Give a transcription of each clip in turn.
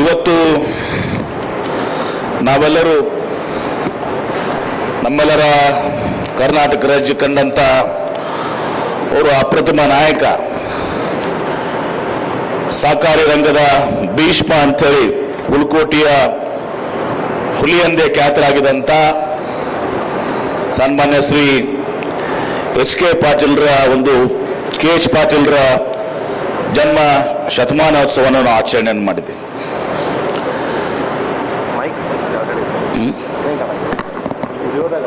ಇವತ್ತು ನಾವೆಲ್ಲರೂ ನಮ್ಮೆಲ್ಲರ ಕರ್ನಾಟಕ ರಾಜ್ಯ ಕಂಡಂತ ಅವರು ಅಪ್ರತಿಮ ನಾಯಕ, ಸಹಕಾರಿ ರಂಗದ ಭೀಷ್ಮ ಅಂಥೇಳಿ ಹುಲ್ಕೋಟಿಯ ಹುಲಿಯಂದೇ ಖ್ಯಾತರಾಗಿದ್ದಂಥ ಸನ್ಮಾನ್ಯ ಶ್ರೀ ಎಚ್ ಕೆ ಪಾಟೀಲ್ರ ಒಂದು, ಕೆ ಎಚ್ ಪಾಟೀಲ್ರ ಜನ್ಮ ಶತಮಾನೋತ್ಸವವನ್ನು ನಾವು ಆಚರಣೆಯನ್ನು ಮಾಡಿದ್ದೀವಿ ಮೈಕ್ ಸಾಯಂಕಾಲ ಇಲ್ಲಿ ಹೋದಾಗ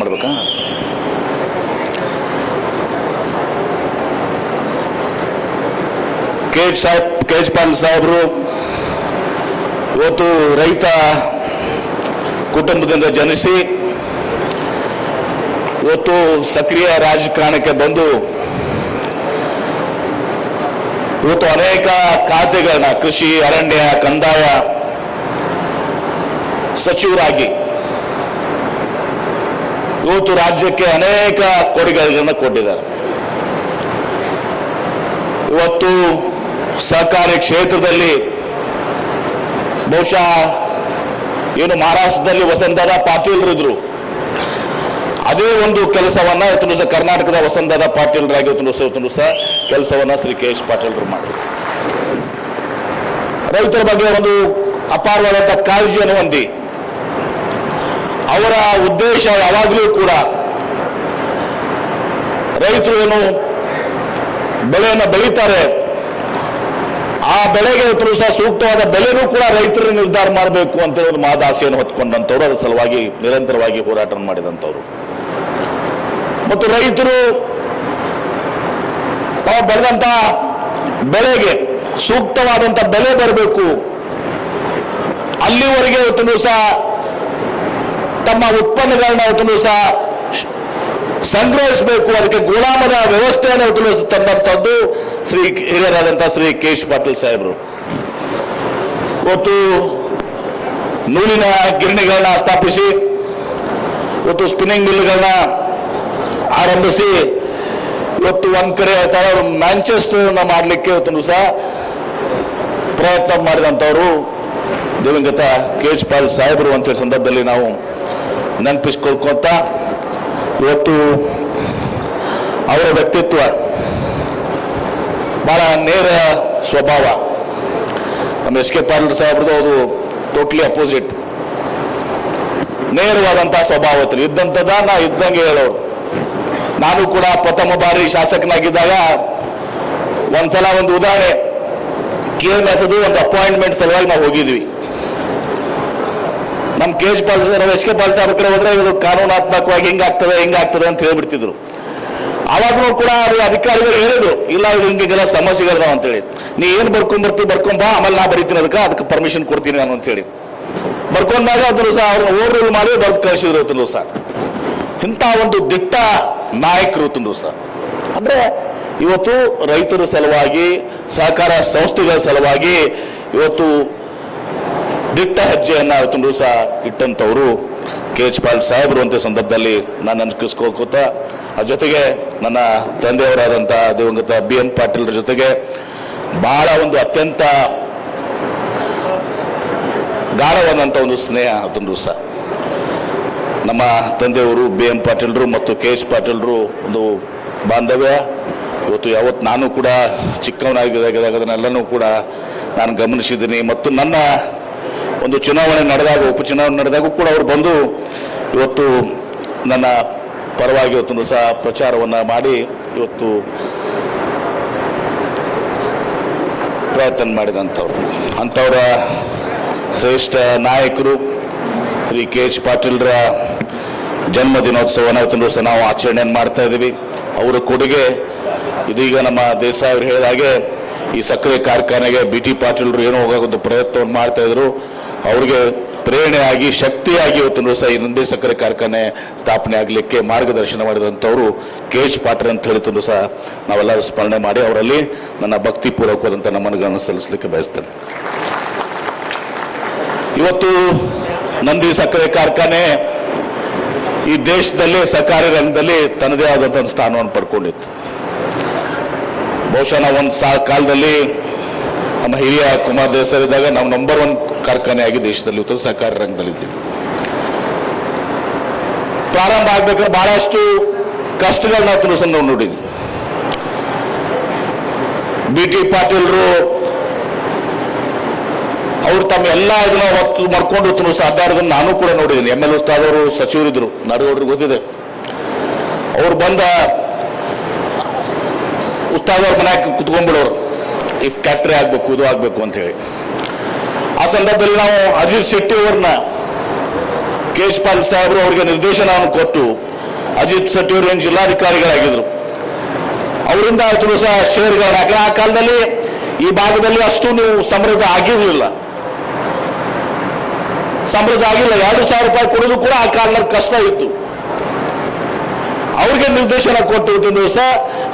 ಮಾಡ್ಬೇಕಾ? ಕೆ ಸಾಹೇಬ್ ಕೆ ಎಚ್ ಪಾಲ್ ಸಾಹೇಬರು, ಇವತ್ತು ರೈತ ಕುಟುಂಬದಿಂದ ಜನಿಸಿ, ಇವತ್ತು ಸಕ್ರಿಯ ರಾಜಕಾರಣಕ್ಕೆ ಬಂದು, ಇವತ್ತು ಅನೇಕ ಖಾತೆಗಳನ್ನ, ಕೃಷಿ, ಅರಣ್ಯ, ಕಂದಾಯ ಸಚಿವರಾಗಿ. ಇವತ್ತು ರಾಜ್ಯಕ್ಕೆ ಅನೇಕ ಕೊಡುಗೆಗಳನ್ನು ಕೊಟ್ಟಿದ್ದಾರೆ. ಇವತ್ತು ಸಹಕಾರಿ ಕ್ಷೇತ್ರದಲ್ಲಿ ಬಹುಶಃ ಏನು ಮಹಾರಾಷ್ಟ್ರದಲ್ಲಿ ವಸಂತದ ಪಾಟೀಲ್ರಿದ್ರು ಅದೇ ಒಂದು ಕೆಲಸವನ್ನ ಇವತ್ತು ಸಹ ಕರ್ನಾಟಕದ ವಸಂತದ ಪಾಟೀಲ್ರಾಗಿ ಇವತ್ತು ಸಹ ಕೆಲಸವನ್ನ ಶ್ರೀ ಕೆ ಎಸ್ ಪಾಟೀಲ್ರು ಮಾಡಿದ್ರು. ರೈತರ ಬಗ್ಗೆ ಒಂದು ಅಪಾರವಾದಂಥ ಕಾಳಜಿಯನ್ನು ಹೊಂದಿ ಅವರ ಉದ್ದೇಶ ಯಾವಾಗಲೂ ಕೂಡ ರೈತರು ಏನು ಬೆಳೆಯನ್ನು ಬೆಳೀತಾರೆ, ಆ ಬೆಳೆಗೆ ಸಹ ಸೂಕ್ತವಾದ ಬೆಲೆನೂ ಕೂಡ ರೈತರು ನಿರ್ಧಾರ ಮಾಡಬೇಕು ಅಂತ ಒಂದು ಮಾದಾಸೆಯನ್ನು ಹೊತ್ಕೊಂಡಂಥವ್ರು, ಅದರ ಸಲುವಾಗಿ ನಿರಂತರವಾಗಿ ಹೋರಾಟ ಮಾಡಿದಂಥವ್ರು. ಮತ್ತು ರೈತರು ತಾವು ಬೆಳೆದಂಥ ಬೆಳೆಗೆ ಸೂಕ್ತವಾದಂತ ಬೆಲೆ ಬರಬೇಕು. ಅಲ್ಲಿವರೆಗೆ ಇವತ್ತು ಸಹ ತಮ್ಮ ಉತ್ಪನ್ನಗಳನ್ನ ಅವತ್ತು ಸಹ ಸಂಗ್ರಹಿಸಬೇಕು. ಅದಕ್ಕೆ ಗುಲಾಮದ ವ್ಯವಸ್ಥೆಯನ್ನು ಅವತ್ತು ತಂದಂಥದ್ದು ಶ್ರೀ ಹಿರಿಯರಾದಂತಹ ಶ್ರೀ ಕೇಶ್ ಪಾಟೀಲ್ ಸಾಹೇಬರು. ಇವತ್ತು ನೂಲಿನ ಗಿರಣಿಗಳನ್ನ ಸ್ಥಾಪಿಸಿ, ಇವತ್ತು ಸ್ಪಿನ್ನಿಂಗ್ ಮಿಲ್ಗಳನ್ನ ಆರಂಭಿಸಿ, ಇವತ್ತು ಒಂದ್ ಕಡೆ ಹೇಳ್ತಾರೆ ಅವರು ಮ್ಯಾಂಚೆಸ್ಟರ್ನ ಮಾಡಲಿಕ್ಕೆ ಇವತ್ತು ಸಹ ಪ್ರಯತ್ನ ಮಾಡಿದಂಥವರು ದಿವಂಗತ ಕೇಶ್ ಪಾಲ್ ಸಾಹೇಬರು ಅಂತೇಳಿ ಸಂದರ್ಭದಲ್ಲಿ ನಾವು ನೆನಪಿಸ್ಕೊಳ್ಕೊಂತ ಇವತ್ತು ಅವರ ವ್ಯಕ್ತಿತ್ವ ಬಹಳ ನೇರ ಸ್ವಭಾವ. ನಮ್ಮ ಎಸ್ ಕೆ ಪಾಟೀಲ್ ಸಾಹೇಬ್ರದ್ದು ಅದು ಟೋಟ್ಲಿ ಅಪೋಸಿಟ್ ನೇರವಾದಂಥ ಸ್ವಭಾವ ಇತ್ತು. ಇದ್ದಂಥದ ನಾ ಇದ್ದಂಗೆ ಹೇಳೋರು. ನಾನು ಕೂಡ ಪ್ರಥಮ ಬಾರಿ ಶಾಸಕನಾಗಿದ್ದಾಗ ಒಂದ್ಸಲ ಒಂದು ಉದಾಹರಣೆ, ಕೆ ಎಂ ಒಂದು ಅಪಾಯಿಂಟ್ಮೆಂಟ್ ಸಲುವಾಗಿ ನಾವು ಹೋಗಿದ್ವಿ. ನಮ್ಮ ಕೆ ಎಚ್ ಪಾಲ್ ನಾವು ಎಚ್ ಕೆ ಅವ್ರ ಕಡೆ ಹೋದ್ರೆ ಇವರು ಕಾನೂನಾತ್ಮಕವಾಗಿ ಹಿಂಗಾಗ್ತದೆ ಹಿಂಗಾಗ್ತದೆ ಅಂತ ಹೇಳ್ಬಿಡ್ತಿದ್ರು. ಅವಾಗಲೂ ಕೂಡ ಅವರು ಅಧಿಕಾರಿಗಳು ಹೇಳಿದ್ರು, ಇಲ್ಲ, ಇದು ಹಿಂಗೆಲ್ಲ ಅಂತ ಅಂತೇಳಿ ನೀ ಏನು ಬರ್ಕೊಂಡ್ಬರ್ತಿ ಬರ್ಕೊಂಬಾ ಆಮೇಲೆ ನಾ ಬರೀತೀನಿ ಅದಕ್ಕೆ ಅದಕ್ಕೆ ಪರ್ಮಿಷನ್ ಕೊಡ್ತೀನಿ ನಾನು ಅಂತೇಳಿ ಬರ್ಕೊಂಡಾಗ ಅದನ್ನು ಸಹ ಅವ್ರನ್ನ ಓವರ್ ರೂಲ್ ಮಾಡಿ ಬರ್ದು ಕಳಿಸಿದ್ರು ಅವತ್ತು ಸಹ. ಇಂಥ ಒಂದು ದಿಟ್ಟ ನಾಯಕರು ತಂದ್ರು ಸಹ. ಅಂದ್ರೆ ಇವತ್ತು ರೈತರ ಸಲುವಾಗಿ, ಸಹಕಾರ ಸಂಸ್ಥೆಗಳ ಸಲುವಾಗಿ, ಇವತ್ತು ದಿಟ್ಟ ಹೆಜ್ಜೆಯನ್ನ ಇವತ್ತು ಸಹ ಇಟ್ಟಂಥವರು ಕೆ ಎಚ್ ಪಾಲ್ ಸಾಹೇಬರು ಅಂತ ಸಂದರ್ಭದಲ್ಲಿ ನಾನು ನೆನಪಿಸ್ಕೋತ ಆ ಜೊತೆಗೆ ನನ್ನ ತಂದೆಯವರಾದಂಥ ದಿವಂಗತ ಬಿ ಎನ್ ಪಾಟೀಲ್ರ ಜೊತೆಗೆ ಬಹಳ ಒಂದು ಅತ್ಯಂತ ಗಾಢವಾದಂಥ ಒಂದು ಸ್ನೇಹ ಅದೊಂದು ಸಹ ನಮ್ಮ ತಂದೆಯವರು ಬಿ ಎಂ ಪಾಟೀಲ್ರು ಮತ್ತು ಕೆ ಎಚ್ ಪಾಟೀಲ್ರು ಒಂದು ಬಾಂಧವ್ಯ. ಇವತ್ತು ಯಾವತ್ತು ನಾನು ಕೂಡ ಚಿಕ್ಕವನಾಗಿದ್ದಾಗ ಅದನ್ನೆಲ್ಲನೂ ಕೂಡ ನಾನು ಗಮನಿಸಿದ್ದೀನಿ. ಮತ್ತು ನನ್ನ ಒಂದು ಚುನಾವಣೆ ನಡೆದಾಗ, ಉಪಚುನಾವಣೆ ನಡೆದಾಗ ಕೂಡ ಅವರು ಬಂದು ಇವತ್ತು ನನ್ನ ಪರವಾಗಿ ಇವತ್ತು ಸಹ ಪ್ರಚಾರವನ್ನು ಮಾಡಿ, ಇವತ್ತು ಪ್ರಯತ್ನ ಮಾಡಿದಂಥವ್ರು. ಅಂಥವರ ಶ್ರೇಷ್ಠ ನಾಯಕರು ಶ್ರೀ ಕೆ ಎಚ್ ಪಾಟೀಲ್ರ ಜನ್ಮ ಇವತ್ತು ಸಹ ನಾವು ಆಚರಣೆಯನ್ನು ಮಾಡ್ತಾ ಇದ್ದೀವಿ. ಅವರ ಕೊಡುಗೆ ಇದೀಗ ನಮ್ಮ ದೇಸಾಯಿ ಅವರು ಹೇಳಿದ ಹಾಗೆ ಈ ಸಕ್ಕರೆ ಕಾರ್ಖಾನೆಗೆ ಬಿ ಟಿ ಪಾಟೀಲ್ರು ಏನೋ ಹೋಗೋದು ಪ್ರಯತ್ನವನ್ನು ಮಾಡ್ತಾ ಇದ್ರು. ಅವ್ರಿಗೆ ಪ್ರೇರಣೆಯಾಗಿ, ಶಕ್ತಿಯಾಗಿ ಇವತ್ತು ಸಹ ಈ ನಂದಿ ಸಕ್ಕರೆ ಕಾರ್ಖಾನೆ ಸ್ಥಾಪನೆ ಆಗಲಿಕ್ಕೆ ಮಾರ್ಗದರ್ಶನ ಮಾಡಿದಂಥವರು ಕೆ ಎಚ್ ಪಾಟೀಲ್ ಅಂತ ಹೇಳಿದ್ರು ಸಹ ನಾವೆಲ್ಲರೂ ಸ್ಮರಣೆ ಮಾಡಿ ಅವರಲ್ಲಿ ನನ್ನ ಭಕ್ತಿಪೂರ್ವಕವಾದಂಥ ನಮನಗಳನ್ನು ಸಲ್ಲಿಸಲಿಕ್ಕೆ ಬಯಸ್ತೇನೆ. ಇವತ್ತು ನಂದಿ ಸಕ್ಕರೆ ಕಾರ್ಖಾನೆ ಈ ದೇಶದಲ್ಲೇ ಸಹಕಾರಿ ರಂಗದಲ್ಲಿ ತನ್ನದೇ ಆದಂಥ ಸ್ಥಾನವನ್ನು ಪಡ್ಕೊಂಡಿತ್ತು. ಬಹುಶಃ ನಾವು ಒಂದು ಸಾ, ಕಾಲದಲ್ಲಿ ನಮ್ಮ ಹಿರಿಯ ಕುಮಾರ್ ದೇಸಾಯಿ ಇದ್ದಾಗ ನಾವು ನಂಬರ್ ಒನ್ ಕಾರ್ಖಾನೆ ಆಗಿ ದೇಶದಲ್ಲಿ ಉತ್ತರ ಸಹಕಾರ ರಂಗದಲ್ಲಿ ಇದ್ದೀವಿ ಪ್ರಾರಂಭ ಆಗ್ಬೇಕಾದ್ರೆ ಬಹಳಷ್ಟು ಕಷ್ಟಗಳನ್ನ ಸಹ ನಾವು ನೋಡಿದ್ವಿ. ಬಿ ಟಿ ಪಾಟೀಲ್ರು ಅವ್ರು ತಮ್ಮ ಎಲ್ಲ ಇದನ್ನ ಒತ್ತು ಮಾಡ್ಕೊಂಡು ತಿನ್ನಿಸ್ ನಾನು ಕೂಡ ನೋಡಿದ್ದೀನಿ. ಎಂ ಎಲ್ ಉಸ್ತಾದವರು ಸಚಿವರಿದ್ರು ನಾಡಗೌಡರು ಗೊತ್ತಿದೆ. ಅವ್ರು ಬಂದ ಉಸ್ತಾದವ್ರ ಮನ್ಯಾಗ ಕುತ್ಕೊಂಡ್ಬಿಡೋರು. ಇಫ್ ಫ್ಯಾಕ್ಟ್ರಿ ಆಗ್ಬೇಕು, ಇದು ಆಗ್ಬೇಕು ಅಂತ ಹೇಳಿ. ಆ ಸಂದರ್ಭದಲ್ಲಿ ನಾವು ಅಜಿತ್ ಶೆಟ್ಟಿ ಅವ್ರನ್ನ ಕೇಶ್ಪಾಲ್ ಸಾಹೇಬರು ಅವರಿಗೆ ನಿರ್ದೇಶನವನ್ನು ಕೊಟ್ಟು ಅಜಿತ್ ಶೆಟ್ಟಿ ಅವರು ಏನು ಜಿಲ್ಲಾಧಿಕಾರಿಗಳಾಗಿದ್ರು. ಅವರಿಂದ ಆಯ್ತು ಸಹ ಶೇರ್ಗಳನ್ನ ಯಾಕಂದ್ರೆ ಆ ಕಾಲದಲ್ಲಿ ಈ ಭಾಗದಲ್ಲಿ ಅಷ್ಟು ನೀವು ಸಮೃದ್ಧ ಆಗಿರಲಿಲ್ಲ. ಸಮೃದ್ಧ ಆಗಿಲ್ಲ. ಎರಡು ಸಾವಿರ ರೂಪಾಯಿ ಕೊಡೋದು ಕೂಡ ಆ ಕಾಲದಲ್ಲಿ ಕಷ್ಟ ಇತ್ತು. ಅವ್ರಿಗೆ ನಿರ್ದೇಶನ ಕೊಟ್ಟು ದಿವಸ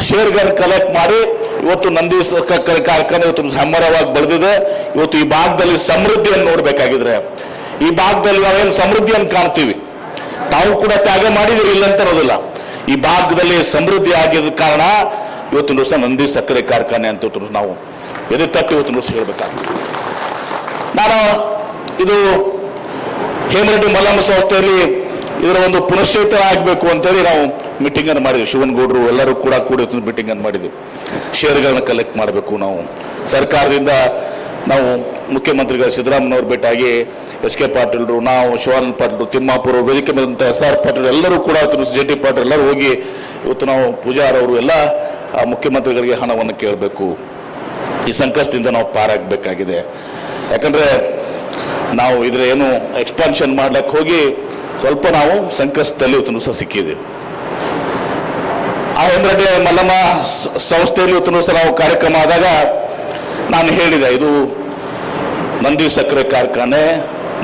ಶೇರ್ಗಳನ್ನು ಕಲೆಕ್ಟ್ ಮಾಡಿ ಇವತ್ತು ನಂದಿ ಸ- ಕ- ಕ- ಕಾರ್ಖಾನೆ ಇವತ್ತು ಹೆಮ್ಮರವಾಗಿ ಬೆಳೆದಿದೆ. ಇವತ್ತು ಈ ಭಾಗದಲ್ಲಿ ಸಮೃದ್ಧಿಯನ್ನು ನೋಡ್ಬೇಕಾಗಿದ್ರೆ, ಈ ಭಾಗದಲ್ಲಿ ನಾವೇನು ಸಮೃದ್ಧಿಯನ್ನು ಕಾಣ್ತೀವಿ? ತಾವು ಕೂಡ ತ್ಯಾಗ ಮಾಡಿದಿರಿ ಇಲ್ಲ ಅಂತ ಇರೋದಿಲ್ಲ ಈ ಭಾಗದಲ್ಲಿ ಸಮೃದ್ಧಿ ಆಗಿದ ಕಾರಣ ಇವತ್ತಿನ ದಿವಸ ನಂದಿ ಸಕ್ಕರೆ ಕಾರ್ಖಾನೆ ಅಂತ ಇವತ್ತು ನಾವು ಎದೆ ತಟ್ಟು ಇವತ್ತಿನ ದಿವಸ ಹೇಳ್ಬೇಕಾಗ್ತದೆ. ನಾನು ಇದು ಹೇಮರೆಡ್ಡಿ ಮಲ್ಲಮ್ಮ ಸಂಸ್ಥೆಯಲ್ಲಿ ಇದರ ಒಂದು ಪುನಶ್ಚೇತನ ಆಗಬೇಕು ಅಂತೇಳಿ ನಾವು ಮೀಟಿಂಗ್ ಅನ್ನು ಮಾಡಿದ್ವಿ ಶಿವನಗೌಡರು ಎಲ್ಲರೂ ಕೂಡ ಕೂಡಿ ಮೀಟಿಂಗ್ ಅನ್ನು ಮಾಡಿದ್ವಿ. ಶೇರ್ಗಳನ್ನ ಕಲೆಕ್ಟ್ ಮಾಡಬೇಕು ನಾವು. ಸರ್ಕಾರದಿಂದ ನಾವು ಮುಖ್ಯಮಂತ್ರಿಗಳು ಸಿದ್ದರಾಮಯ್ಯವ್ರು ಭೇಟಿಯಾಗಿ ಎಸ್ ಕೆ ಪಾಟೀಲ್ರು, ನಾವು ಶಿವಾನಂದ ಪಾಟೀಲ್ ತಿಮ್ಮಾಪುರ, ವೇದಿಕೆ ಮೇಲಂತ ಎಸ್ ಆರ್ ಪಾಟೀಲ್ ಎಲ್ಲರೂ ಕೂಡ ಜೆ ಟಿ ಪಾಟೀಲ್ ಎಲ್ಲರೂ ಹೋಗಿ ಇವತ್ತು ನಾವು ಪೂಜಾರ್ ಅವರು ಎಲ್ಲ, ಆ ಮುಖ್ಯಮಂತ್ರಿಗಳಿಗೆ ಹಣವನ್ನು ಕೇಳಬೇಕು. ಈ ಸಂಕಷ್ಟದಿಂದ ನಾವು ಪಾರಾಗಬೇಕಾಗಿದೆ. ಯಾಕಂದ್ರೆ ನಾವು ಇದ್ರ ಏನು ಎಕ್ಸ್ಪಾನ್ಷನ್ ಮಾಡ್ಲಿಕ್ಕೆ ಹೋಗಿ ಸ್ವಲ್ಪ ನಾವು ಸಂಕಷ್ಟದಲ್ಲಿ ಇವತ್ತು ಸಹ ಸಿಕ್ಕಿದ್ದೀವಿ. ಆ ಹೆಮ್ರೆಡ್ಡಿ ಮಲ್ಲಮ್ಮ ಸಂಸ್ಥೆಯಲ್ಲಿ ಸಹ ಕಾರ್ಯಕ್ರಮ ಆದಾಗ ನಾನು ಹೇಳಿದೆ, ಇದು ನಂದಿ ಸಕ್ಕರೆ ಕಾರ್ಖಾನೆ,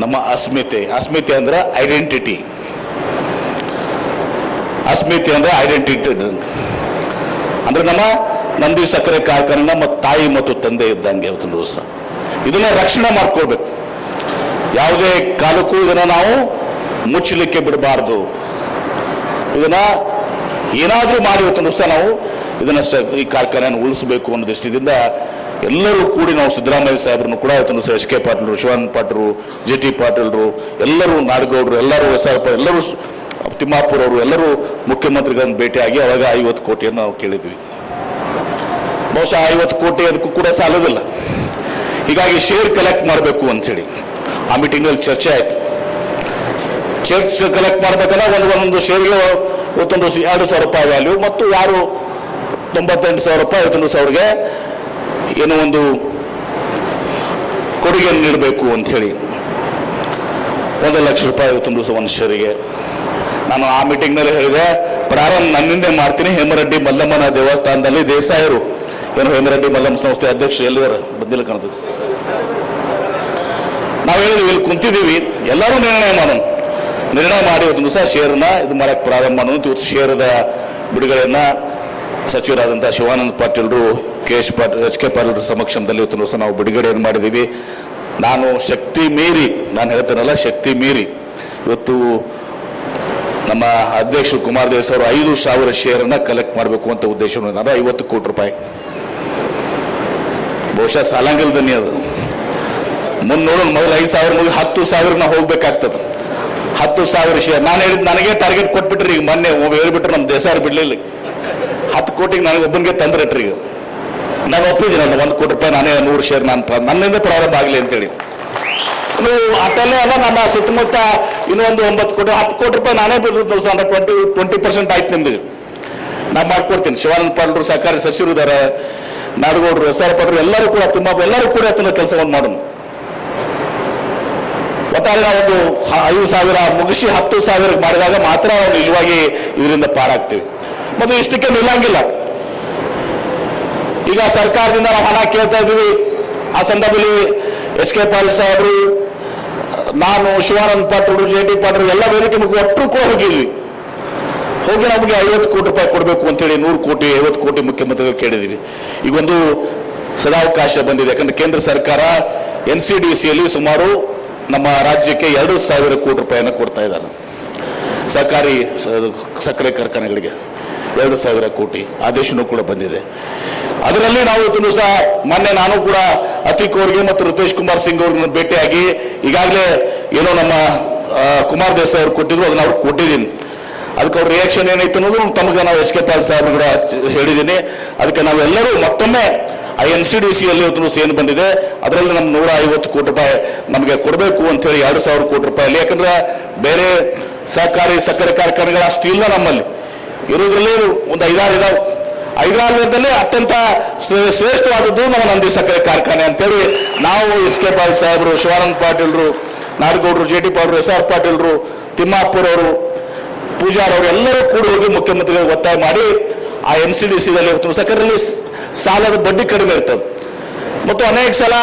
ನಮ್ಮ ಅಸ್ಮಿತೆ. ಅಸ್ಮಿತೆ ಅಂದ್ರೆ ಐಡೆಂಟಿಟಿ ಅಸ್ಮಿತೆ ಅಂದ್ರೆ ಐಡೆಂಟಿಟಿ ಅಂದ್ರೆ ನಮ್ಮ ನಂದಿ ಸಕ್ಕರೆ ಕಾರ್ಖಾನೆ ನಮ್ಮ ತಾಯಿ ಮತ್ತು ತಂದೆ ಇದ್ದಂಗೆ ಇವತ್ತಿನ ದಿವಸ. ಇದನ್ನ ರಕ್ಷಣೆ ಮಾಡ್ಕೊಳ್ಬೇಕು. ಯಾವುದೇ ಕಾಲಕ್ಕೂ ಇದನ್ನ ನಾವು ಮುಚ್ಚಲಿಕ್ಕೆ ಬಿಡಬಾರ್ದು. ಇದನ್ನ ಏನಾದರೂ ಮಾಡಿ ಇವತ್ತು ದಿವಸ ನಾವು ಇದನ್ನ ಈ ಕಾರ್ಖಾನೆಯನ್ನು ಉಳಿಸಬೇಕು ಅನ್ನೋ ದೃಷ್ಟಿಯಿಂದ ಎಲ್ಲರೂ ಕೂಡಿ ನಾವು ಸಿದ್ದರಾಮಯ್ಯ ಸಾಹೇಬ್ರನ್ನು ಕೂಡ ಇವತ್ತು ಎಸ್ ಕೆ ಪಾಟೀಲ್ರು, ಶಿವಾನಂದ ಪಾಟೀಲ್ರು, ಜೆ ಟಿ ಪಾಟೀಲ್ರು, ಎಲ್ಲರೂ ನಾಡಗೌಡರು, ಎಲ್ಲರೂ ಎಸ್ ಆರ್ ಎಲ್ಲರೂ ತಿಮ್ಮಾಪುರ್ ತಿಮ್ಮಾಪುರ ಅವರು ಎಲ್ಲರೂ ಮುಖ್ಯಮಂತ್ರಿಗಳನ್ನು ಭೇಟಿಯಾಗಿ ಅವಾಗ ಐವತ್ತು ಕೋಟಿಯನ್ನು ನಾವು ಕೇಳಿದ್ವಿ. ಬಹುಶಃ ಐವತ್ತು ಕೋಟಿ ಅದಕ್ಕೂ ಕೂಡ ಸಾಲೋದಿಲ್ಲ. ಹೀಗಾಗಿ ಶೇರ್ ಕಲೆಕ್ಟ್ ಮಾಡಬೇಕು ಅಂತೇಳಿ ಆ ಮೀಟಿಂಗಲ್ಲಿ ಚರ್ಚೆ ಆಯ್ತು. ಚರ್ಚ್ ಕಲೆಕ್ಟ್ ಮಾಡ್ಬೇಕಂದ್ರೆ ಒಂದು ಒಂದೊಂದು ಶೇರ್ಗೆ ಇವತ್ತೊಂದು ಎರಡು ಸಾವಿರ ರೂಪಾಯಿ ವ್ಯಾಲ್ಯೂ ಮತ್ತು ಯಾರು ತೊಂಬತ್ತೆಂಟು ಸಾವಿರ ರೂಪಾಯಿ, ಐವತ್ತೊಂದು ಸಾವಿರಗೆ ಏನೋ ಒಂದು ಕೊಡುಗೆಯನ್ನು ನೀಡಬೇಕು ಅಂಥೇಳಿ ಒಂದು ಲಕ್ಷ ರೂಪಾಯಿ ಐವತ್ತೊಂದು ದಿವಸ ಮನುಷ್ಯರಿಗೆ. ನಾನು ಆ ಮೀಟಿಂಗ್ನಲ್ಲಿ ಹೇಳಿದೆ, ಪ್ರಾರಂಭ ನನ್ನಿಂದ ಮಾಡ್ತೀನಿ. ಹೇಮರೆಡ್ಡಿ ಮಲ್ಲಮ್ಮನ ದೇವಸ್ಥಾನದಲ್ಲಿ ದೇಸಾಯರು. ಏನು ಹೇಮರೆಡ್ಡಿ ಮಲ್ಲಮ್ಮ ಸಂಸ್ಥೆ ಅಧ್ಯಕ್ಷ ಎಲ್ಲಿವರ ಬಂದಿಲ್ಲ ಕಾಣ್ತದೆ. ನಾವು ಹೇಳಿದ್ವಿ, ಇಲ್ಲಿ ಕುಂತಿದ್ದೀವಿ. ಎಲ್ಲರೂ ನಿರ್ಣಯ ಮಾಡೋಣ. ನಿರ್ಣಯ ಮಾಡಿ ಇವತ್ತು ದಿವಸ ಷೇರನ್ನ ಇದು ಮಾಡಕ್ಕೆ ಪ್ರಾರಂಭ ಮಾಡುವಂತ ಇವತ್ತು ಶೇರದ ಬಿಡುಗಡೆಯನ್ನ ಸಚಿವರಾದಂಥ Shivananda ಪಾಟೀಲ್ರು K S Patil H K Patil ಸಮಕ್ಷಮದಲ್ಲಿ ಇವತ್ತು ದಿವಸ ನಾವು ಬಿಡುಗಡೆಯನ್ನು ಮಾಡಿದ್ದೀವಿ. ನಾನು ಶಕ್ತಿ ಮೀರಿ, ನಾನು ಹೇಳ್ತೇನಲ್ಲ ಶಕ್ತಿ ಮೀರಿ. ಇವತ್ತು ನಮ್ಮ ಅಧ್ಯಕ್ಷರು ಕುಮಾರ್ ದೇಸ್ ಅವರು ಐದು ಸಾವಿರ ಶೇರನ್ನ ಕಲೆಕ್ಟ್ ಮಾಡಬೇಕು ಅಂತ ಉದ್ದೇಶ ಐವತ್ತು ಕೋಟಿ ರೂಪಾಯಿ. ಬಹುಶಃ ಸಾಲಂಗಲ್ ದನಿ ಅದು ಮುನ್ನೂರು ಮೊದಲು ಐದು ಸಾವಿರ ಮುಗಿ ಹತ್ತು ಸಾವಿರ ಹೋಗ್ಬೇಕಾಗ್ತದೆ. ಹತ್ತು ಸಾವಿರ ಶೇರ್ ನಾನು ಹೇಳಿದ್ ನನಗೆ ಟಾರ್ಗೆಟ್ ಕೊಟ್ಬಿಟ್ರಿ ಈಗ ಮೊನ್ನೆ. ಒಬ್ಬ ಹೇಳ್ಬಿಟ್ರೆ ನಮ್ಮ ದೇಸಾರು ಬಿಡ್ಲಿಲ್ಲ. ಹತ್ತು ಕೋಟಿಗೆ ನನಗೆ ಒಬ್ಬನಿಗೆ ತಂದ್ರಿಟ್ರಿ ಈಗ. ನಾನು ಒಪ್ಪಿದ್ದೀನಿ ನಾನು ಒಂದು ಕೋಟಿ ರೂಪಾಯಿ ನಾನೇ ನೂರು ಶೇರ್ ನಾನು ನನ್ನಿಂದ ಪ್ರಾರಂಭ ಆಗಲಿ ಅಂತೇಳಿ. ನೀವು ಅಟಲ್ಲೇ ಅಲ್ಲ, ನಮ್ಮ ಸುತ್ತಮುತ್ತ ಇನ್ನೊಂದು ಒಂಬತ್ತು ಕೋಟಿ, ಹತ್ತು ಕೋಟಿ ರೂಪಾಯಿ ನಾನೇ ಬಿಡ್ತೀನಿ ಅಂದ್ರೆ ಟ್ವೆಂಟಿ ಟ್ವೆಂಟಿ ಪರ್ಸೆಂಟ್ ಆಯ್ತು ನಿಮ್ದು. ನಾನು ಮಾಡ್ಕೊಡ್ತೀನಿ. ಶಿವಾನಂದ ಪಾಟೀಲ್ರು, ಸರ್ಕಾರಿ ಸಚಿವರು ಇದ್ದಾರೆ ನಾಡಗೌಡರು, ಎಸ್ ಆರ್ ಪಾಟೀಲ್ ಎಲ್ಲರೂ ಕೂಡ ತುಂಬ, ಎಲ್ಲರೂ ಕೂಡ ಕೆಲಸವನ್ನು ಮಾಡೋಣ. ಒಟ್ಟಾರೆ ನಾವು ಒಂದು ಐದು ಸಾವಿರ ಮುಗಿಸಿ ಹತ್ತು ಸಾವಿರ ಮಾಡಿದಾಗ ಮಾತ್ರ ನಾವು ನಿಜವಾಗಿ ಇದರಿಂದ ಪಾರಾಗ್ತೀವಿ. ಮತ್ತು ಇಷ್ಟಕ್ಕೆ ನಿಲ್ಲಂಗಿಲ್ಲ. ಈಗ ಸರ್ಕಾರದಿಂದ ನಾವು ಹಣ ಕೇಳ್ತಾ ಇದ್ದೀವಿ. ಆ ಸಂದರ್ಭದಲ್ಲಿ ಎಚ್ ಕೆ ಪಾಟೀಲ್ ಸಾಹೇಬರು, ನಾನು, ಶಿವಾನಂದ್ ಪಾಟೀಲ್, ಜೆ ಡಿ ಪಾಟೀಲ್ ಎಲ್ಲ ವೇದಿಕೆ ಮುಖ ಒಟ್ಟು ಕೂಡ ಹೋಗಿದ್ವಿ. ಹೋಗಿ ನಮಗೆ ಐವತ್ತು ಕೋಟಿ ರೂಪಾಯಿ ಕೊಡಬೇಕು ಅಂತೇಳಿ ನೂರು ಕೋಟಿ, ಐವತ್ತು ಕೋಟಿ ಮುಖ್ಯಮಂತ್ರಿಗಳು ಕೇಳಿದ್ವಿ ಈಗ ಒಂದು ಸದಾವಕಾಶ ಬಂದಿದೆ. ಯಾಕಂದ್ರೆ ಕೇಂದ್ರ ಸರ್ಕಾರ ಎನ್ ಸಿ ಡಿ ಸಿಯಲ್ಲಿ ಸುಮಾರು ನಮ್ಮ ರಾಜ್ಯಕ್ಕೆ ಎರಡು ಸಾವಿರ ಕೋಟಿ ರೂಪಾಯಿಯನ್ನು ಕೊಡ್ತಾ ಇದ್ದಾರೆ. ಸರ್ಕಾರಿ ಸಕ್ಕರೆ ಕಾರ್ಖಾನೆಗಳಿಗೆ ಎರಡು ಸಾವಿರ ಕೋಟಿ ಆದೇಶನೂ ಕೂಡ ಬಂದಿದೆ. ಅದರಲ್ಲಿ ನಾವು ಇವತ್ತು ಸಹ ಮೊನ್ನೆ ನಾನು ಕೂಡ ಅತಿಕ್ ಅವರಿಗೆ ಮತ್ತು ರಿತೇಶ್ ಕುಮಾರ್ ಸಿಂಗ್ ಅವ್ರನ್ನ ಭೇಟಿಯಾಗಿ ಈಗಾಗಲೇ ಏನೋ ನಮ್ಮ ಕುಮಾರ್ ದೇಸಾಯಿ ಅವ್ರು ಕೊಟ್ಟಿದ್ರು, ಅದನ್ನ ಅವ್ರಿಗೆ ಕೊಟ್ಟಿದ್ದೀನಿ. ಅದಕ್ಕೆ ಅವ್ರ ರಿಯಾಕ್ಷನ್ ಏನೈತೆ ಅನ್ನೋದು ತಮಗೆ ನಾವು ಎಸ್ ಕೆ ಪಾಲ್ ಸಾಹೇಬ್ ಕೂಡ ಹೇಳಿದ್ದೀನಿ. ಅದಕ್ಕೆ ನಾವೆಲ್ಲರೂ ಮತ್ತೊಮ್ಮೆ ಆ ಎನ್ ಸಿ ಡಿ ಸಿ ಅಲ್ಲಿ ಬಂದಿದೆ. ಅದರಲ್ಲಿ ನಮ್ಮ ನೂರ ಐವತ್ತು ಕೋಟಿ ರೂಪಾಯಿ ನಮಗೆ ಕೊಡಬೇಕು ಅಂತೇಳಿ ಎರಡು ಸಾವಿರ ಕೋಟಿ ರೂಪಾಯಿ ಯಾಕಂದ್ರೆ ಬೇರೆ ಸಹಕಾರಿ ಸಕ್ಕರೆ ಕಾರ್ಖಾನೆಗಳು ಅಷ್ಟು ಇಲ್ಲ ನಮ್ಮಲ್ಲಿ. ಇರೋದ್ರಲ್ಲಿ ಒಂದು ಐದಾರು ಇದಾವೆ. ಐದಾರದಲ್ಲಿ ಅತ್ಯಂತ ಶ್ರೇ- ಶ್ರೇಷ್ಠವಾದದ್ದು ನಮ್ಮ ನಂದಿ ಸಕ್ಕರೆ ಕಾರ್ಖಾನೆ ಅಂತೇಳಿ ನಾವು ಎಸ್ ಕೆ ಪಾಲ್ ಸಾಹೇಬರು, ಶಿವಾನಂದ ಪಾಟೀಲ್ರು, ನಾಡಗೌಡರು, J T Patil S R ಪಾಟೀಲ್ರು Timmapur ಅವರು ಪೂಜಾರ್ ಅವರು ಎಲ್ಲರೂ ಕೂಡ ಹೋಗಿ ಮುಖ್ಯಮಂತ್ರಿಗಳಿಗೆ ಒತ್ತಾಯ ಮಾಡಿ ಆ ಎನ್ ಸಿ ಡಿ ಸಿದಲ್ಲಿ ಸಕ್ಕರೆಯಲ್ಲಿ ಸ್- ಸಾಲದ ಬಡ್ಡಿ ಕಡಿಮೆ ಇರ್ತದೆ. ಮತ್ತು ಅನೇಕ ಸಲ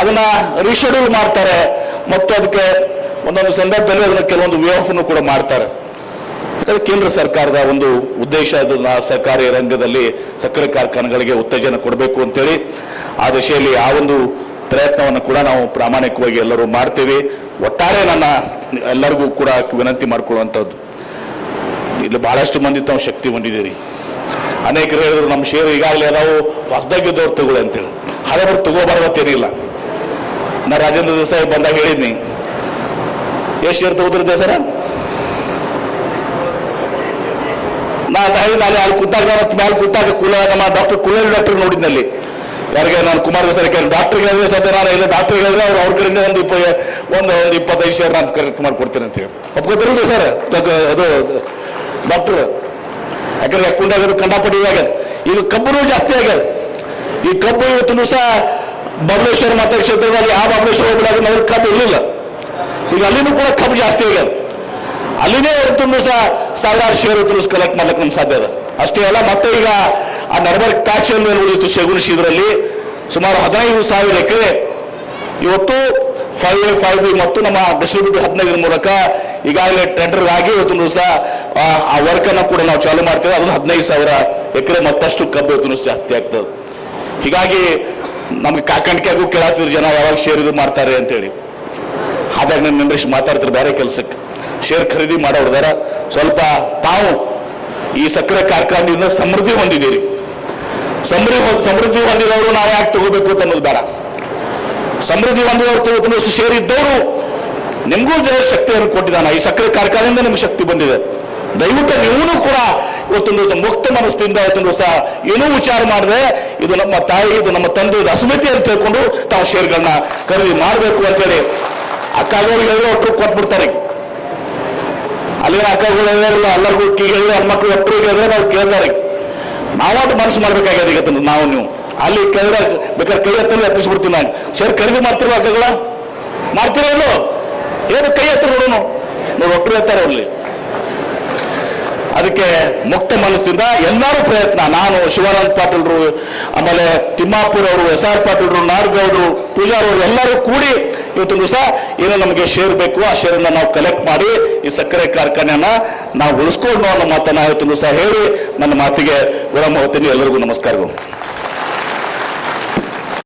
ಅದನ್ನ ರಿಶೆಡ್ಯೂಲ್ ಮಾಡ್ತಾರೆ. ಮತ್ತು ಅದಕ್ಕೆ ಒಂದೊಂದು ಸಂದರ್ಭದಲ್ಲಿ ಅದನ್ನ ಕೆಲವೊಂದು ವ್ಯೂಹವನ್ನು ಕೂಡ ಮಾಡ್ತಾರೆ. ಯಾಕಂದ್ರೆ ಕೇಂದ್ರ ಸರ್ಕಾರದ ಒಂದು ಉದ್ದೇಶ ಅದನ್ನ ಸರ್ಕಾರಿ ರಂಗದಲ್ಲಿ ಸಕ್ಕರೆ ಕಾರ್ಖಾನೆಗಳಿಗೆ ಉತ್ತೇಜನ ಕೊಡಬೇಕು ಅಂತೇಳಿ ಆ ದಿಶೆಯಲ್ಲಿ ಆ ಒಂದು ಪ್ರಯತ್ನವನ್ನು ಕೂಡ ನಾವು ಪ್ರಾಮಾಣಿಕವಾಗಿ ಎಲ್ಲರೂ ಮಾಡ್ತೀವಿ. ಒಟ್ಟಾರೆ ನನ್ನ ಎಲ್ಲರಿಗೂ ಕೂಡ ವಿನಂತಿ ಮಾಡ್ಕೊಳ್ಳುವಂಥದ್ದು. ಇಲ್ಲಿ ಬಹಳಷ್ಟು ಮಂದಿ ತಾವು ಶಕ್ತಿ ಹೊಂದಿದ್ದೀರಿ. ಅನೇಕರು ಹೇಳಿದ್ರು, ನಮ್ಮ ಶೇರು ಈಗಾಗಲೇ ನಾವು ಹೊಸದಾಗಿದ್ದವ್ರು ತಗೊಳ್ಳಿ ಅಂತೇಳಿ ಹಳಬರು ತಗೋಬಾರ್ದತ್ತೇನಿಲ್ಲ ನಾ ರಾಜೇಂದ್ರ ದೇಸಾಯಿ ಬಂದಾಗ ಹೇಳಿದ್ನಿ, ಎಷ್ಟು ಶೇರ್ ತಗೋದ್ರಿ ಸರ ನಾ ಹೇಳಿದ ಅಲ್ಲಿ ಅಲ್ಲಿ ಕೂತಾಗ ನಾನು ಕೂತಾಗ ಕುಲ ನಮ್ಮ ಡಾಕ್ಟರ್ ಕುಲೇರಿ ಡಾಕ್ಟರ್ ನೋಡಿದ್ನಲ್ಲಿ ಯಾರಿಗೆ ನಾನು ಕುಮಾರ್ ದೇಸಾಯಿ ಕೇಳಿ ಡಾಕ್ಟರ್ಗೆ ಹೇಳಿದ್ರೆ ಸದ್ಯ ನಾನು ಇಲ್ಲ ಡಾಕ್ಟರ್ಗೆ ಹೇಳಿದ್ರೆ ಅವ್ರು ಅವ್ರ ಕಡೆಯಿಂದ ಒಂದು ಇಪ್ಪ ಒಂದು ಒಂದು ಇಪ್ಪತ್ತೈದು ಶೇರ್ ನಾನು ಕರೆಕ್ಟ್ ಮಾಡ್ಕೊಡ್ತೀನಿ ಅಂತ ಹೇಳಿ ಒಪ್ಕೋತಿರಲ್ರಿ ಸರ್ ಅದು ಡಾಕ್ಟರ್ ಯಾಕಂದ್ರೆ ಕುಂಡಾಗದು ಕಂಡಾಪಟ್ಟಿ ಆಗ್ಯದ ಈಗ ಕಬ್ಬು ಜಾಸ್ತಿ ಆಗ್ಯದ. ಈ ಕಬ್ಬು ಇವತ್ತು ಸಹ ಬಬಲೇಶ್ವರ ಮತ ಕ್ಷೇತ್ರದಲ್ಲಿ ಆ ಬಬಲೇಶ್ವರ ಹೋಗ್ಬಿಡಾಗ ನಮಗೆ ಕಬ್ಬು ಇರಲಿಲ್ಲ. ಈಗ ಅಲ್ಲಿನೂ ಕೂಡ ಕಬ್ಬು ಜಾಸ್ತಿ ಆಗ್ಯದ. ಅಲ್ಲಿನೇ ಇವತ್ತು ಸಹ ಸಾವಿರಾರು ಶೇರ್ ಇವತ್ತು ಕಲೆಕ್ಟ್ ಮಾಡ್ಲಿಕ್ಕೆ ನಮ್ಗೆ ಸಾಧ್ಯ ಅದ. ಅಷ್ಟೇ ಅಲ್ಲ, ಮತ್ತೆ ಈಗ ಆ ನಡಬರ್ಕ್ ಕಾಚಿಯನ್ನು ಏನು ಉಳಿದಿತ್ತು ಶಗುಣಿಸಿ ಇದರಲ್ಲಿ ಸುಮಾರು ಹದಿನೈದು ಸಾವಿರ ಎಕರೆ. ಇವತ್ತು ಫೈವ್ ಎ ಫೈವ್ ಬಿ ಮತ್ತು ನಮ್ಮ ಡಿಸ್ಟ್ರಿಬ್ಯೂಟರ್ ಹದಿನೈದರ ಮೂಲಕ ಈಗಾಗಲೇ ಟೆಂಡರ್ ಆಗಿ ಇವತ್ತು ದಿವಸ, ಆ ವರ್ಕ್ ಅನ್ನ ಕೂಡ ನಾವು ಚಾಲು ಮಾಡ್ತೇವೆ. ಅದನ್ನು ಹದಿನೈದು ಸಾವಿರ ಎಕರೆ ಮತ್ತಷ್ಟು ಕಬ್ಬು ಇವತ್ತು ದಿವಸ ಜಾಸ್ತಿ ಆಗ್ತದೆ. ಹೀಗಾಗಿ ನಮ್ಗೆ ಕಾಕಣಿಕೆಗೂ ಕೇಳಾತಿದ್ರು ಜನ ಯಾವಾಗ ಶೇರ್ ಇದು ಮಾಡ್ತಾರೆ ಅಂತೇಳಿ. ಹಾಗಾಗಿ ನಮ್ಮ ಮೆಂಬರ್ಸ್ ಮಾತಾಡ್ತಾರೆ ಬೇರೆ ಕೆಲಸಕ್ಕೆ. ಶೇರ್ ಖರೀದಿ ಮಾಡೋರ್ದಾರ ಸ್ವಲ್ಪ ತಾವು ಈ ಸಕ್ಕರೆ ಕಾರ್ಖಾನೆಯಿಂದ ಸಮೃದ್ಧಿ ಹೊಂದಿದ್ದೀರಿ. ಸಮೃದ್ಧಿ ಸಮೃದ್ಧಿ ಹೊಂದಿದವರು ನಾವು ಯಾಕೆ ತಗೋಬೇಕು ಅಂತ ಅನ್ನೋದು ಬೇಡ. ಸಮೃದ್ಧಿ ಹೊಂದಿದವರು ಶೇರ್ ಇದ್ದವರು ನಿಮಗೂ ದೇವರ ಶಕ್ತಿಯನ್ನು ಕೊಟ್ಟಿದ್ದಾನೆ. ಈ ಸಕ್ಕರೆ ಕಾರ್ಖಾನೆಯಿಂದ ನಿಮ್ಗೆ ಶಕ್ತಿ ಬಂದಿದೆ. ದಯವಿಟ್ಟು ನೀವು ಕೂಡ ಇವತ್ತೊಂದು ದಿವಸ ಮುಕ್ತ ಮನಸ್ಸಿನಿಂದ ಇವತ್ತೊಂದು ದಿವಸ ಏನೂ ವಿಚಾರ ಮಾಡದೆ, ಇದು ನಮ್ಮ ತಾಯಿ, ಇದು ನಮ್ಮ ತಂದೆ, ಇದು ಅಸಮಿತಿ ಅಂತ ಹೇಳ್ಕೊಂಡು ತಾವು ಶೇರ್ಗಳನ್ನ ಖರೀದಿ ಮಾಡಬೇಕು ಅಂತೇಳಿ ಅಕ್ಕಗಳಿಗೆ ಹೇಳಿದ್ರೆ ಒಟ್ಟು ಕೊಟ್ಬಿಡ್ತಾರೆ. ಅಲ್ಲಿನ ಅಕ್ಕಗಳು ಹೇಳಿರಲ್ಲ ಎಲ್ಲರಿಗೂ ಕೀ ಹೆಣ್ಮಕ್ಳು ಒಟ್ಟರು ಹೇಳಿದ್ರೆ ನಾವು ಕೇಳ್ತಾರೆ. ನಾವಾಟ ಮನಸ್ಸು ಮಾಡ್ಬೇಕಾಗ್ಯದ ಈಗ ನಾವು ನೀವು. ಅಲ್ಲಿ ಕೆಳಗಡೆ ಬೇಕಾದ್ರೆ ಕೈ ಹತ್ತಲ್ಲಿ ಹತ್ತಿಸ್ಬಿಡ್ತೀನಿ ನಾನು. ಸರ್ ಖರೀದಿ ಮಾಡ್ತಿರೋ ಅಕ್ಕಗಳ ಮಾಡ್ತೀರೋ ಏನು ಕೈ ಹತ್ತಿರ ನೋಡೋಣ ನೋಡಿ ಒಟ್ಟರು ಹೇಳ್ತಾರೆ ಅಲ್ಲಿ. ಅದಕ್ಕೆ ಮುಕ್ತ ಮನಸ್ಸಿಂದ ಎಲ್ಲರೂ ಪ್ರಯತ್ನ. ನಾನು ಶಿವಾನಂದ ಪಾಟೀಲ್ರು, ಆಮೇಲೆ ತಿಮ್ಮಾಪುರ್ ಅವರು, ಎಸ್ ಆರ್ ಪಾಟೀಲ್ರು, ನಾಡಗೌಡರು, ಪೂಜಾರ್ ಅವರು ಎಲ್ಲರೂ ಕೂಡಿ ಇವತ್ತು ದಿವಸ ಏನು ನಮಗೆ ಶೇರ್ ಬೇಕು. ಆ ಶೇರನ್ನು ನಾವು ಕಲೆಕ್ಟ್ ಮಾಡಿ ಈ ಸಕ್ಕರೆ ಕಾರ್ಖಾನೆಯನ್ನ ನಾವು ಉಳಿಸ್ಕೊಂಡು ಅನ್ನೋ ಮಾತನ್ನ ಇವತ್ತು ದಿವಸ ಹೇಳಿ ನನ್ನ ಮಾತಿಗೆ ವಿರಾಮ ಹೋಗ್ತೀನಿ ಎಲ್ಲರಿಗೂ ನಮಸ್ಕಾರಗಳು.